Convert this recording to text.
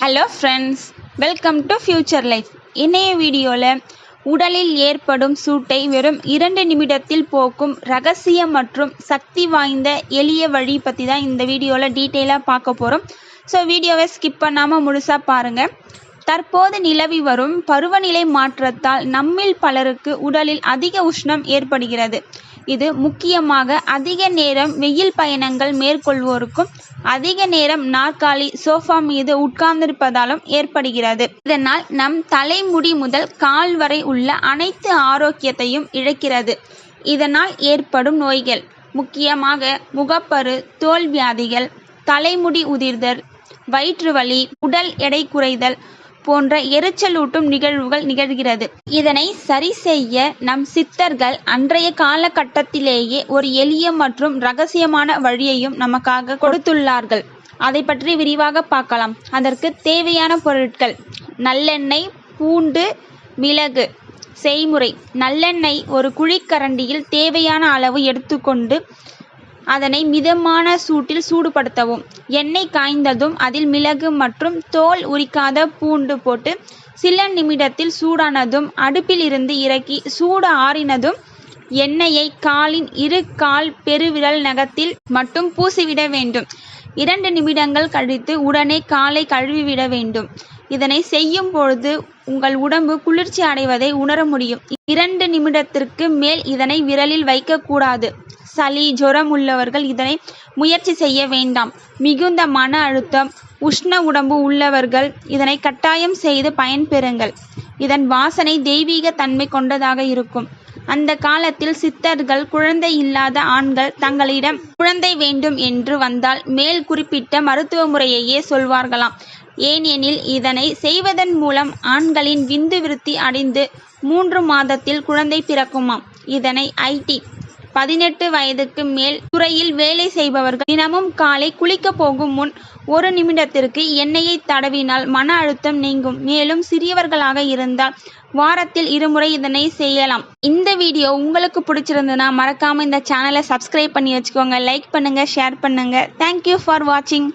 Hello friends welcome to future life இணைய வீடியோவில் உடலில் ஏற்படும் சூட்டை வெறும் இரண்டு நிமிடத்தில் போக்கும் ரகசிய மற்றும் சக்தி வாய்ந்த எளிய வழி பற்றி தான் இந்த வீடியோவில் டீட்டெயிலாக பார்க்க போகிறோம் ஸோ வீடியோவை ஸ்கிப் பண்ணாமல் முழுசாக பாருங்கள் தற்போது நிலவி வரும் பருவநிலை மாற்றத்தால் நம்மில் பலருக்கு உடலில் அதிக உஷ்ணம் ஏற்படுகிறது. இது முக்கியமாக அதிக நேரம் வெயில் பயணங்கள் மேற்கொள்வோருக்கும் அதிக நேரம் நாற்காலி சோஃபா மீது உட்கார்ந்திருப்பதாலும் ஏற்படுகிறது. இதனால் நம் தலைமுடி முதல் கால் வரை உள்ள அனைத்து ஆரோக்கியத்தையும் இழக்கிறது. இதனால் ஏற்படும் நோய்கள் முக்கியமாக முகப்பரு தோல் வியாதிகள் தலைமுடி உதிர்தல் வயிற்று வலி உடல் எடை குறைதல் போன்ற எரிச்சலூட்டும் நிகழ்வுகள் நிகழ்கிறது. இதனை சரி செய்ய நம் சித்தர்கள் அன்றைய காலகட்டத்திலேயே ஒரு எளிய மற்றும் ரகசியமான வழியையும் நமக்காக கொடுத்துள்ளார்கள். அதை பற்றி விரிவாக பார்க்கலாம். அதற்கு தேவையான பொருட்கள். நல்லெண்ணெய் பூண்டு மிளகு. செய்முறை. நல்லெண்ணெய் ஒரு குழிக்கரண்டியில் தேவையான அளவு எடுத்துக்கொண்டு அதனை மிதமான சூட்டில் சூடுபடுத்தவும். எண்ணெய் காய்ந்ததும் அதில் மிளகு மற்றும் தோல் உரிக்காத பூண்டு போட்டு சில நிமிடத்தில் சூடானதும் அடுப்பில் இருந்து இறக்கி சூடு ஆறினதும் எண்ணெயை காலின் இரு கால் பெருவிரல் நகத்தில் மட்டும் பூசிவிட வேண்டும். இரண்டு நிமிடங்கள் கழித்து உடனே காலை கழுவிவிட வேண்டும். இதனை செய்யும் பொழுது உங்கள் உடம்பு குளிர்ச்சி அடைவதை உணர முடியும். இரண்டு நிமிடத்திற்கு மேல் இதனை விரலில் வைக்கக்கூடாது. சளி ஜுரம் உள்ளவர்கள் இதனை முயற்சி செய்ய வேண்டாம். மிகுந்த மன அழுத்தம் உஷ்ண உடம்பு உள்ளவர்கள் இதனை கட்டாயம் செய்து பயன்பெறுங்கள் இதன் வாசனை தெய்வீக தன்மை கொண்டதாக இருக்கும். அந்த காலத்தில் சித்தர்கள் குழந்தை இல்லாத ஆண்கள் தங்களிடம் குழந்தை வேண்டும் என்று வந்தால் மேல் குறிப்பிட்ட மருத்துவ முறையையே சொல்வார்களாம். ஏனெனில் இதனை செய்வதன் மூலம் ஆண்களின் விந்து விருத்தி அடைந்து மூன்று மாதத்தில் குழந்தை பிறக்குமாம். இதனை ஐடி பதினெட்டு வயதுக்கு மேல் துறையில் வேலை செய்பவர்கள் தினமும் காலை குளிக்க போகும் முன் ஒரு நிமிடத்திற்கு எண்ணெயை தடவினால் மன அழுத்தம் நீங்கும். மேலும் சிறியவர்களாக இருந்தால் வாரத்தில் இருமுறை இதனை செய்யலாம். இந்த வீடியோ உங்களுக்கு பிடிச்சிருந்ததுன்னா மறக்காம இந்த சேனலை சப்ஸ்கிரைப் பண்ணி வச்சுக்கோங்க. லைக் பண்ணுங்க ஷேர் பண்ணுங்க. தேங்க்யூ ஃபார் வாட்சிங்